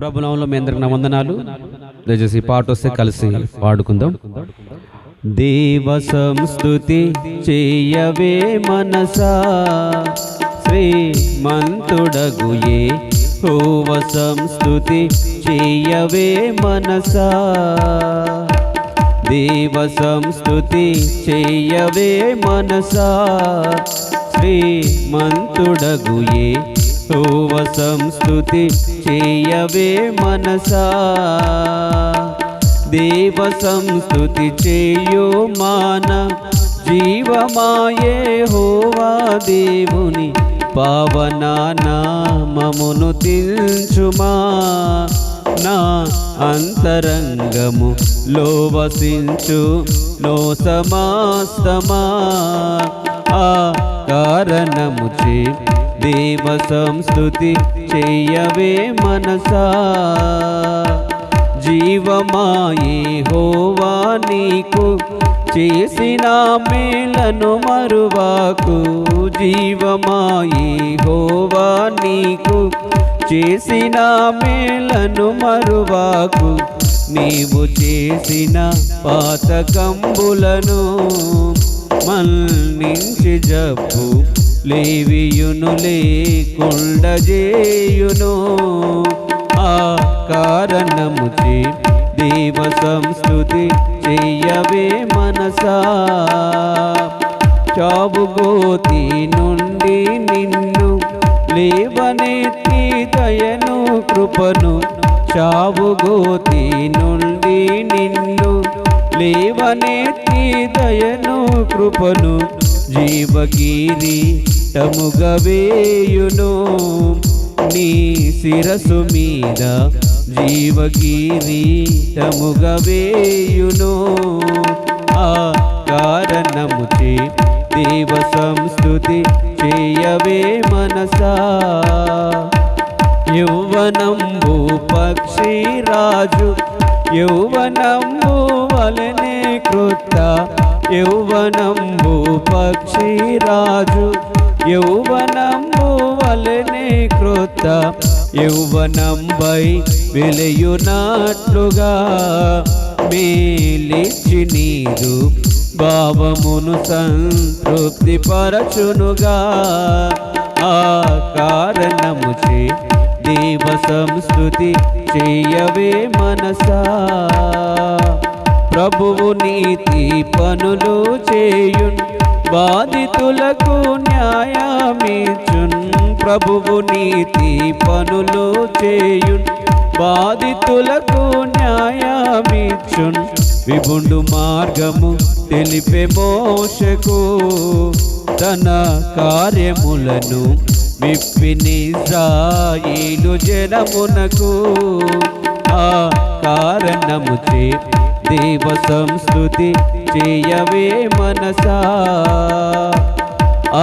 ప్రభునామంలో మీ అందరికి నా వందనాలు. దయచేసి పాట వస్తే కలిసి పాడుకుందాం. దేవ సంస్థుతి చేయవే మనసా శ్రీమంతుడగుయే హోవ సంస్థుతి చేయవే మనసా. దేవ సంస్థుతి చేయవే మనసా శ్రీమంతుడగుయే హోవ సంస్థుతి చేయవే మనసా. దేవ సంస్థుతి చేయో మాన. జీవమాయే హోవా దేవుని పావన నామమును తిల్చుమా నా అంతరంగము లోవసించు నో సమాస్తమా ఆ కారణము చే దేవ సంస్థుతి చెయ్యవే మనసా. జీవమాయే హోవా నీకు చేసిన మేలను మరువాకు. జీవమాయే హోవా నీకు చేసిన మేలను మరువాకు. నీవు చేసిన పాతకంబులను మన్నించి జబ్బు లేవియును లేకుండజేయును ఆ కారణము దేవ సంస్థుతి చెయ్యవే మనసా. చావుగోతి నుండి నిన్ను లేవనెత్తి దయను కృపను. చావుగోతి నుండి నిన్ను లేవనెత్తి దయను కృపను. జీవగిరి తముగవేయును. నీ శిరసు మీద జీవగిరి తముగవేయును. ఆ కారణము దేవ సంస్థుతి చేయవే మనసా. యౌవనంబు పక్షి రాజు యౌవనంబు వలనే కృత. యౌవనంబు పక్షి రాజు యౌవనంబు వలనే కృత యౌవనంబై వెలయునట్లుగా మేలిచ్చి నీరు భావమును సంతృప్తి పరచునుగా. ఆ కారణము చే దేవ సంస్కృతి చేయవే మనసా. ప్రభువు నీతి పనులు చేయున్ బాధితులకు న్యాయమిచున్ ప్రభువు నీతి పనులు చేయున్ బాధితులకు న్యాయమిచున్ విభుండు మార్గము తెలిపే మోషకు తన కార్యములను విప్పినిజాయిలు జనమునకు. ఆ కారణము చే దేవ సంస్థుతి చేయవే మనసా.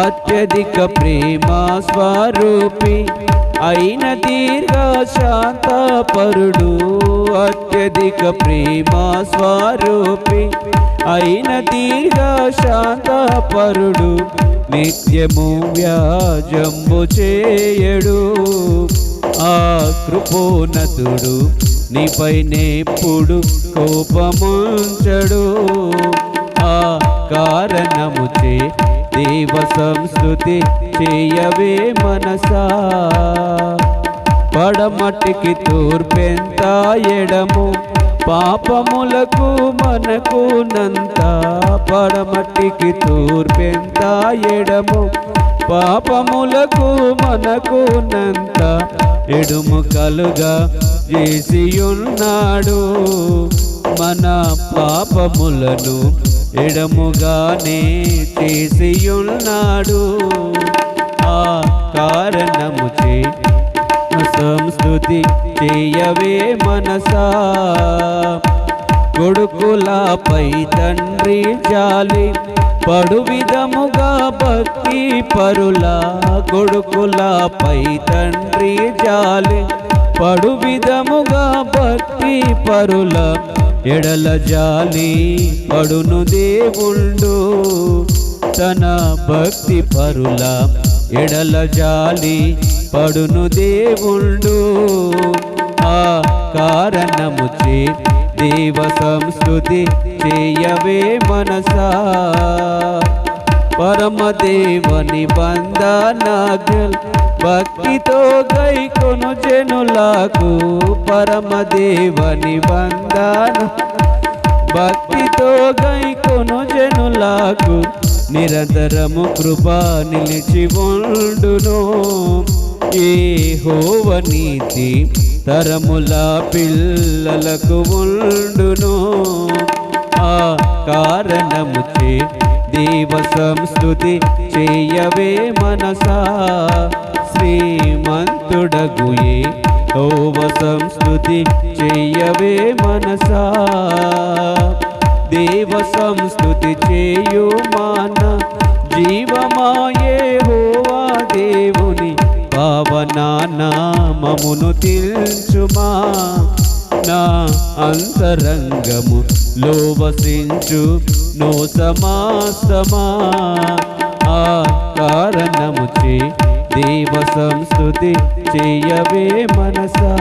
అత్యధిక ప్రేమ స్వరూపి అయిన దీర్ఘ శాంతపరుడు అత్యధిక ప్రేమ స్వరూపి అయిన దీర్ఘ శాంతపరుడు నిత్యము వ్యాజంబు చేయడు. కృపోనతుడు నీపైనేప్పుడు కోపముంచడు. ఆ కారణము చే దేవ సంస్కృతి చేయవే మనసా. పడమటికి తూర్పెంత ఎడము పాపములకు మనకు నంత పడమటికి తూర్పెంత ఎడము పాపములకు మనకు నంత ఎడుము కలుగా చేసి ఉన్నాడు మన పాపములను ఎడముగానే చేసి ఉన్నాడు ఆ కారణము చే సంస్థుతి చేయవే మనసా. కొడుకులపై తండ్రి జాలి పడు విధముగా భక్తి పరుల కొడుకులపై తండ్రి జాలి. పడు విధముగా భక్తి పరుల ఎడల జాలి పడును దేవుళ్ళు. తన భక్తి పరుల ఎడల జాలి పడును దేవుళ్ళు. ఆ కారణము చే దేవ సంస్కృతి చేయవే మనసా. పరమదేవని బంధనాగ్రల్ భక్తితో గై కొను జనులకు. పరమదేవని బంధన భక్తితో గై కొను జనులకు. నిరంతరము కృప నిలిచి ఉండును. ఏ హోవనీతి తరముల పిల్లలకు ఉండును. ఆ కారణము చే దేవ సంస్కృతి చేయవే మనసా. శ్రీమంతుడగుయే హోవ సంస్కృతి చేయవే మనసా. దేవ సంస్కృతి చేయు మాన జీవమాయ నామమును తిల్చుమా నా అంతరంగము లోవసించు నో సమాసమా? ఆ కారణము చే దేవ సంస్థుతి చేయవే మనసా.